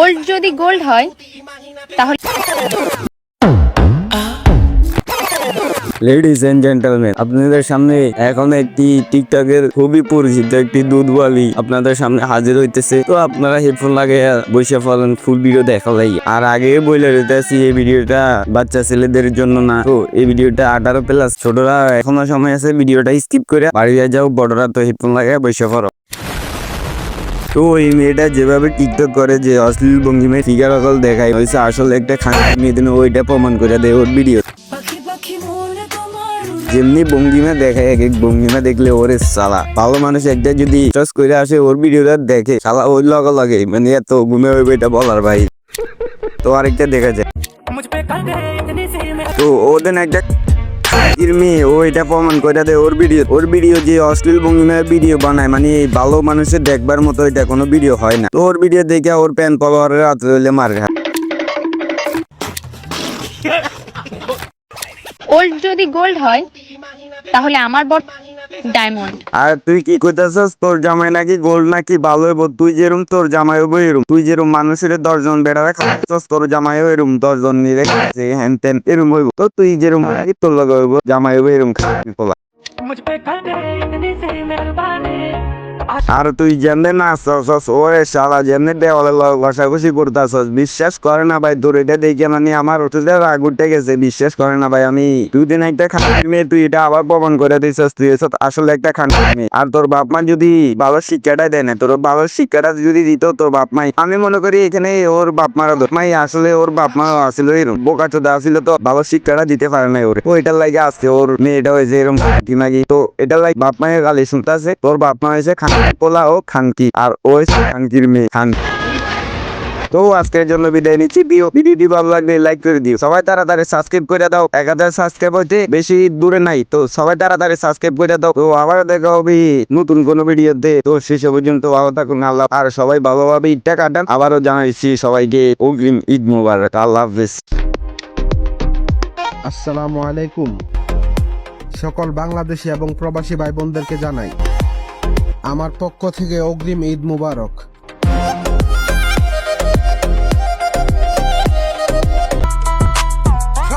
Old যদি gold হয়, তাহলে লেডিস এন্ড জেন্টলম্যান আপনাদের সামনে এখন একটি টিকটকের খুবই পরিচিত একটি দুধওয়ালি আপনাদের সামনে হাজির হইতেছে। তো আপনারা হেডফোন লাগে বসে ফেলেন ফুল ভিডিও দেখা লাই আর আগে বলে রইতেছি এই ভিডিওটা বাচ্চা ছেলেদের জন্য না। তো এই ভিডিওটা আঠারো প্লাস ছোটরা এখনও সময় আছে, ভিডিওটা স্কিপ করে বাড়ি যাও, বড়রা তো হেডফোন লাগে বসে পড়ো। তো ওই মেয়েটা যেভাবে টিকটক করে যে অশ্লীল ভঙ্গিমে ফিগার অকল দেখায় হয়েছে আসলে একটা খান মেয়ে ওইটা প্রমাণ করে দেয় ওর ভিডিও যেমনি ভঙ্গিমা দেখায়, এক এক ভঙ্গিমা দেখলে ওরে সালা। ভালো মানুষ একটা যদি ট্রাস্ট করে আসে, ওর ভিডিওটা দেখে, সালা ওর লগে লাগে মানে এত ঘুমে হইবে এটা বলার ভাই। তো আরেকটা দেখা যায়। তো ওদের একটা মেয়ে ও এটা প্রমাণ করে দেয় ওর ভিডিও ওর ভিডিও যে অশ্লীল ভঙ্গিমায় ভিডিও বানায় মানে এই ভালো মানুষের দেখবার মতো এটা কোনো ভিডিও হয় না। তো ওর ভিডিও দেখে ওর প্যান পাওয়ার রাত হইলে মারে ওল্ড যদি গোল্ড হয়, তাহলে আমার বর ডায়মন্ড আর তুই কি কইতাছস তোর জামাই নাকি গোল্ড নাকি ভালো হইব? তুই যেরম তোর জামাই হইব এরম। তুই যেরম মানুষের দশজন বেড়া খাচ্ছস তোর জামাই এরম দশজন নিয়ে খাচ্ছে হ্যান ত্যান এরম হইব। তো তুই যেরম নাকি তোর লগে হইব জামাই হইব এরম খাবি পোলা আর তুই জেনে না আসছস ওরে শালা, যেমনি দেওয়ালে ঘষাঘষি করতেছস, বিশ্বাস করে না ভাই, তোর এটা দেখে মানে আমার ওটুতে রাগ উঠে গেছে, বিশ্বাস করে না ভাই, আমি তুই দিন একটা খান্ডির মেয়ে, তুই এটা আবার প্রমাণ করে দিছস, তুই এসব আসলে একটা খান্ডির মেয়ে। আর তোর বাপ মা যদি ভালো শিক্ষাটা দেয় না, তোর ভালো শিক্ষাটা যদি দিত তোর বাপ মাই, আমি মনে করি এখানে ওর বাপ মারা মাই, আসলে ওর বাপ মা আসলে বোকা চোদা আসিল তো ভালো শিক্ষাটা দিতে পারে না ওরে। ও লাগে আসছে ওর মেয়েটা হয়েছে এরকম তো এটা লাগে বাপ মায়ের গালি শুনতে তোর বাপ মা হয়েছে খান পোলা ও খানকি আর ও হয়েছে খানকির মেয়ে খান। তো আজকের জন্য বিদায় নিচ্ছি। দিও ভিডিওটি ভালো লাগলে লাইক করে দিও। সবাই তাড়াতাড়ি সাবস্ক্রাইব করে দাও। এক হাজার সাবস্ক্রাইব হইতে বেশি দূরে নাই। তো সবাই তাড়াতাড়ি সাবস্ক্রাইব করে দাও। তো আবার দেখা হবে নতুন কোনো ভিডিওতে। তো শেষ পর্যন্ত ভালো থাকুন। আল্লাহ আর সবাই ভালোভাবে ঈদটা কাটান আবারও জানাইছি সবাইকে অগ্রিম ঈদ মোবারক। আল্লাহ হাফিজ। আসসালামু আলাইকুম। সকল বাংলাদেশি এবং প্রবাসী ভাই বোনদেরকে জানাই আমার পক্ষ থেকে অগ্রিম ঈদ মুবারক।